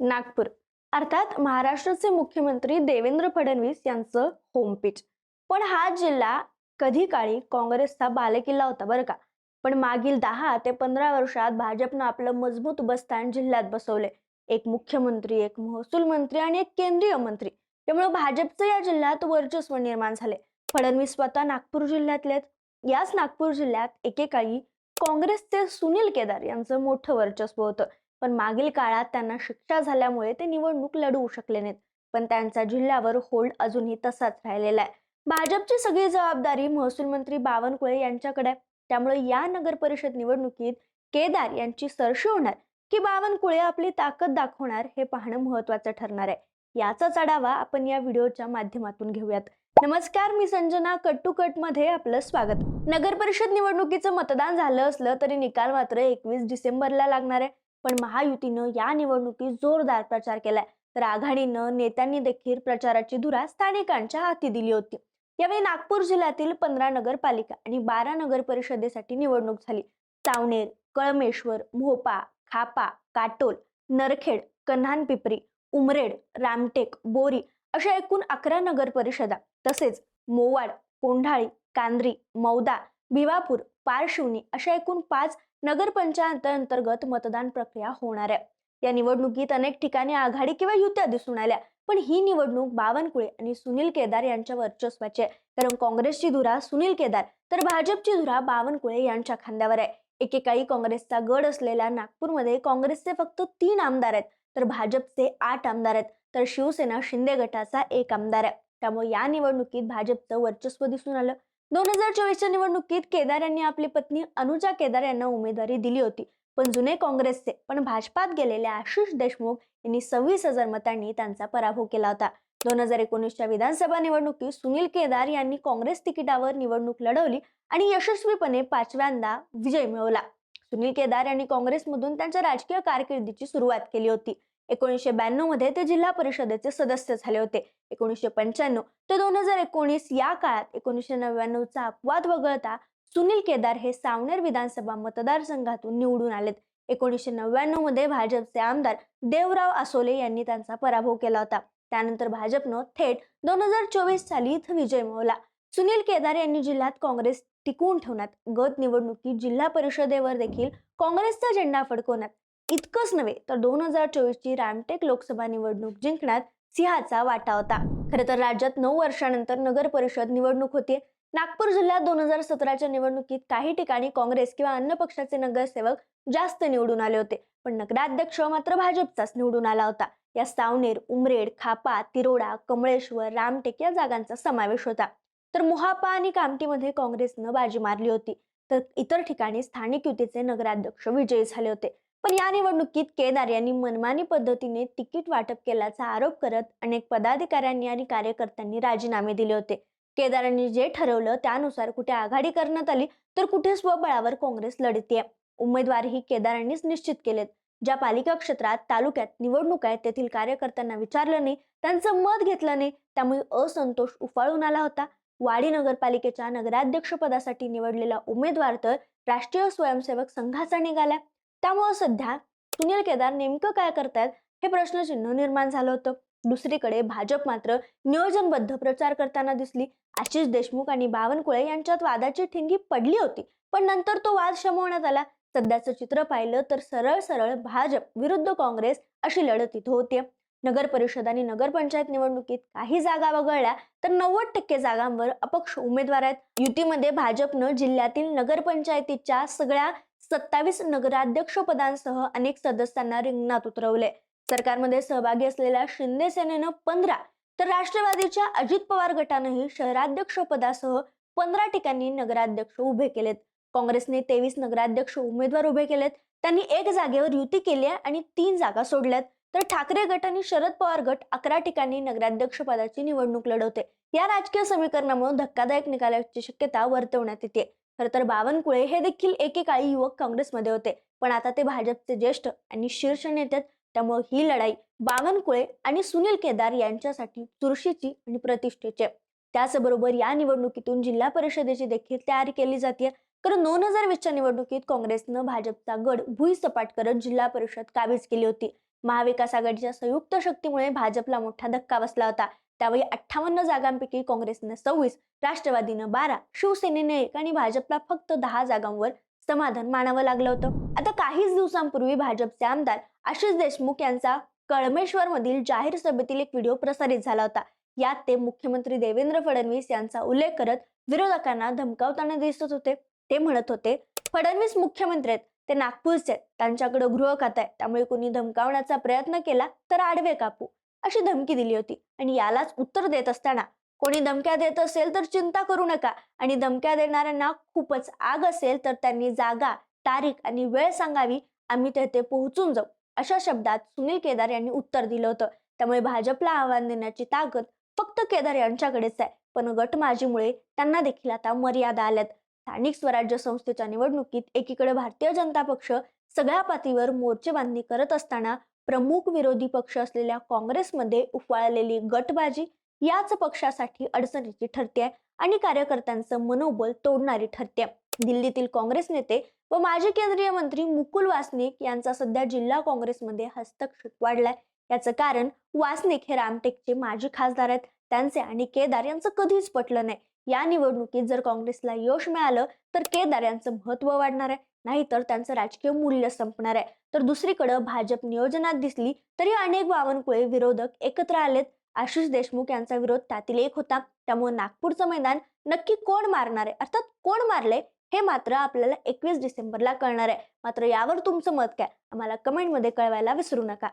नागपूर. अर्थात महाराष्ट्राचे मुख्यमंत्री देवेंद्र फडणवीस यांचं होमपीच पण हा जिल्हा कधी काळी काँग्रेसचा बालेकिल्ला होता बरं का? पण मागील दहा ते पंधरा वर्षात भाजपनं आपलं मजबूत बस्तान जिल्ह्यात बसवले. एक मुख्यमंत्री एक महसूल मंत्री आणि एक केंद्रीय मंत्री. त्यामुळे भाजपचं या जिल्ह्यात वर्चस्व निर्माण झाले फडणवीस स्वतः नागपूर जिल्ह्यातले याच नागपूर जिल्ह्यात एकेकाळी काँग्रेसचे सुनील केदार यांचं मोठं वर्चस्व होतं. पण मागील काळात त्यांना शिक्षा झाल्यामुळे ते निवडणूक लढवू शकले नाहीत. पण त्यांचा जिल्ह्यावर होल्ड अजूनही तसाच राहिलेला आहे. भाजपची सगळी जबाबदारी महसूल मंत्री बावनकुळे यांच्याकडे आहे. त्यामुळे या नगर परिषद निवडणुकीत केदार यांची सरशी होणार की बावनकुळे आपली ताकद दाखवणार हे पाहणं महत्वाचं ठरणार आहे. याचाच आढावा आपण या व्हिडिओच्या माध्यमातून घेऊयात. नमस्कार मी संजना कट टू कटमध्ये आपलं स्वागत. नगर परिषद निवडणुकीचं मतदान झालं असलं तरी निकाल मात्र एकवीस डिसेंबरला लागणार आहे. पण महायुतीनं या निवडणुकीत जोरदार प्रचार केलाय. तर आघाडीनं नेत्यांनी देखील प्रचाराची धुरा स्थानिकांच्या हाती दिली होती. यावेळी नागपूर जिल्ह्यातील पंधरा नगरपालिका आणि बारा नगर परिषदेसाठी निवडणूक झाली. सावनेर कळमेश्वर मोपा खापा काटोल नरखेड कन्हानपिपरी उमरेड रामटेक बोरी अशा एकूण अकरा नगर परिषदा तसेच मोवाड कोंढाळी कांद्री मौदा भिवापूर पारशिवनी अशा एकूण पाच नगरपंचायत अंतर्गत मतदान प्रक्रिया होणार आहे. या निवडणुकीत अनेक ठिकाणी आघाडी किंवा युत्या दिसून आल्या पण ही निवडणूक बावनकुळे आणि सुनील केदार यांच्या वर्चस्वाची आहे. कारण काँग्रेसची धुरा सुनील केदार तर भाजपची धुरा बावनकुळे यांच्या खांद्यावर आहे. एकेकाळी काँग्रेसचा गड असलेल्या नागपूरमध्ये काँग्रेसचे फक्त तीन आमदार आहेत तर भाजपचे आठ आमदार आहेत तर शिवसेना शिंदे गटाचा एक आमदार आहे. त्यामुळे या निवडणुकीत भाजपचं वर्चस्व दिसून आलं. दोन हजार चोवीसच्या निवडणुकीत केदार यांनी आपली पत्नी अनुजा केदार यांना उमेदवारी दिली होती. पण जुने काँग्रेसचे पण भाजपात गेलेले आशिष देशमुख यांनी सव्वीस हजार मतांनी त्यांचा पराभव केला होता. दोन हजार एकोणीसच्या विधानसभा निवडणुकीत सुनील केदार यांनी काँग्रेस तिकिटावर निवडणूक लढवली आणि यशस्वीपणे पाचव्यांदा विजय मिळवला. सुनील केदार यांनी काँग्रेसमधून त्यांच्या राजकीय कारकिर्दीची सुरुवात केली होती. एकोणीसशे ब्याण्णवमध्ये ते जिल्हा परिषदेचे सदस्य झाले होते. एकोणीसशे पंच्याण्णव ते दोन हजार एकोणीस या काळात एकोणीसशे नव्याण्णवचा अपवाद वगळता सुनील केदार हे सावनेर विधानसभा मतदारसंघातून निवडून आलेत. एकोणीसशे नव्याण्णवमध्ये भाजपचे आमदार देवराव आसोले यांनी त्यांचा पराभव केला होता. त्यानंतर भाजपनं थेट दोन हजार चोवीस साली इथं विजय मिळवला. सुनील केदार यांनी जिल्ह्यात काँग्रेस टिकवून ठेवण्यात गत निवडणुकीत जिल्हा परिषदेवर देखील काँग्रेसचा झेंडा फडकवण्यात इतकंच नव्हे तर दोन हजार चोवीस ची रामटेक लोकसभा निवडणूक जिंकण्यात सिंहाचा वाटा होता. खरं तर राज्यात नऊ वर्षानंतर नगर परिषद निवडणूक होती. नागपूर जिल्ह्यात दोन हजार सतराच्या निवडणुकीत काही ठिकाणी काँग्रेस किंवा अन्य पक्षाचे नगरसेवक जास्त निवडून आले होते. पण नगराध्यक्ष मात्र भाजपचाच निवडून आला होता. या सावनेर उमरेड खापा तिरोडा कमळेश्वर रामटेक या जागांचा समावेश होता. तर मोहापा आणि कामटीमध्ये काँग्रेसनं बाजी मारली होती. तर इतर ठिकाणी स्थानिक युतीचे नगराध्यक्ष विजयी झाले होते. पण या निवडणुकीत केदार यांनी मनमानी पद्धतीने तिकीट वाटप केल्याचा आरोप करत अनेक पदाधिकाऱ्यांनी आणि कार्यकर्त्यांनी राजीनामे दिले होते. केदारांनी जे ठरवलं त्यानुसार कुठे आघाडी करण्यात आली तर कुठे स्वबळावर काँग्रेस लढतीये. उमेदवारही केदारांनीच निश्चित केलेत. ज्या पालिका क्षेत्रात तालुक्यात निवडणूक आहेत तेथील कार्यकर्त्यांना विचारलं नाही त्यांचं मत घेतलं नाही त्यामुळे असंतोष उफाळून आला होता. वाडी नगरपालिकेच्या नगराध्यक्षपदासाठी निवडलेला उमेदवार तर राष्ट्रीय स्वयंसेवक संघाचा निघाला त्यामुळे सध्या सुनील केदार नेमकं काय करतायत हे प्रश्नचिन्ह निर्माण झालं होतं. दुसरीकडे भाजप मात्र नियोजनबद्ध प्रचार करताना दिसली. आशिष देशमुख आणि बावनकुळे यांच्यात वादाची ठिंगी पडली होती पण नंतर तो वाद शमवण्यात आला. सध्याचं चित्र पाहिलं तर सरळ सरळ भाजप विरुद्ध काँग्रेस अशी लढत इथं होती नगर परिषद आणि नगरपंचायत निवडणुकीत काही जागा वगळल्या तर नव्वद टक्के जागांवर अपक्ष उमेदवार आहेत. युतीमध्ये भाजपनं जिल्ह्यातील नगरपंचायतीच्या सगळ्या सत्तावीस नगराध्यक्ष पदांसह अनेक सदस्यांना रिंगणात उतरवले. सरकारमध्ये सहभागी असलेल्या शिंदे सेनेनं पंधरा तर राष्ट्रवादीच्या अजित पवार गटानंही शहराध्यक्ष पदासह पंधरा ठिकाणी नगराध्यक्ष उभे केलेत. काँग्रेसने तेवीस नगराध्यक्ष उमेदवार उभे केलेत. त्यांनी एक जागेवर युती केली आहे आणि तीन जागा सोडल्यात. तर ठाकरे गट आणि शरद पवार गट अकरा ठिकाणी नगराध्यक्ष पदाची निवडणूक लढवते. या राजकीय समीकरणामुळे धक्कादायक निकालाची शक्यता वर्तवण्यात येते. खरं तर बावनकुळे हे देखील एकेकाळी युवक काँग्रेसमध्ये होते. पण आता ते भाजपचे ज्येष्ठ आणि शीर्ष नेते त्यामुळे ही लढाई बावनकुळे आणि सुनील केदार यांच्यासाठी चुरशीची आणि प्रतिष्ठेची त्याचबरोबर या निवडणुकीतून जिल्हा परिषदेची देखील तयारी केली जाते कारण दोन हजार वीसच्या निवडणुकीत काँग्रेसनं भाजपचा गड भुईसपाट करत जिल्हा परिषद काबीज केली होती. महाविकास आघाडीच्या संयुक्त शक्तीमुळे भाजपला मोठा धक्का बसला होता. त्यावेळी अठ्ठावन्न जागांपैकी काँग्रेसने सव्वीस राष्ट्रवादीनं बारा शिवसेनेने एक आणि भाजपला फक्त दहा जागांवर समाधान मानावं लागलं होतं. आता काहीच दिवसांपूर्वी भाजपचे आमदार आशिष देशमुख यांचा कळमेश्वर मधील जाहीर सभेतील एक व्हिडिओ प्रसारित झाला होता. यात ते मुख्यमंत्री देवेंद्र फडणवीस यांचा उल्लेख करत विरोधकांना धमकावताना दिसत होते. ते म्हणत होते फडणवीस मुख्यमंत्री आहेत ते नागपूरचे आहेत त्यांच्याकडे गृहखात आहे त्यामुळे कोणी धमकावण्याचा प्रयत्न केला तर आडवे कापू. अशी धमकी दिली होती. आणि यालाच उत्तर देत असताना कोणी धमक्या देत असेल तर चिंता करू नका. आणि धमक्या देणाऱ्यांना खूपच आग असेल तर त्यांनी जागा तारीख आणि वेळ सांगावी. आम्ही तेथे पोहोचून जाऊ. अशा शब्दात सुनील केदार यांनी उत्तर दिलं होतं. त्यामुळे भाजपला आव्हान देण्याची ताकद फक्त केदार यांच्याकडेच आहे. पण गटमाजीमुळे त्यांना देखील आता मर्यादा आल्यात. स्थानिक स्वराज्य संस्थेच्या निवडणुकीत एकीकडे भारतीय जनता पक्ष सगळ्या पातळीवर मोर्चे बांधणी करत असताना प्रमुख विरोधी पक्ष असलेल्या काँग्रेसमध्ये उफाळलेली गटबाजी याच पक्षासाठी अडचणीची ठरते आहे आणि कार्यकर्त्यांचं मनोबल तोडणारी ठरते दिल्लीतील काँग्रेस नेते व माजी केंद्रीय मंत्री मुकुल वासनिक यांचा सध्या जिल्हा काँग्रेसमध्ये हस्तक्षेप वाढलाय. याचं कारण वासनिक हे रामटेकचे माजी खासदार आहेत. त्यांचे आणि केदार यांचं कधीच पटलं नाही. या निवडणुकीत जर काँग्रेसला यश मिळालं तर केदार यांचं महत्त्व वाढणार आहे. नाहीतर त्यांचं राजकीय मूल्य संपणार आहे. तर दुसरीकडे भाजप नियोजनात दिसली तरी अनेक बावनकुळे विरोधक एकत्र आलेत. आशिष देशमुख यांचा विरोध त्यातील एक होता. त्यामुळे नागपूरचं मैदान नक्की कोण मारणार आहे? अर्थात कोण मारले हे मात्र आपल्याला एकवीस डिसेंबरला कळणार आहे. मात्र यावर तुमचं मत काय? आम्हाला कमेंटमध्ये कळवायला विसरू नका.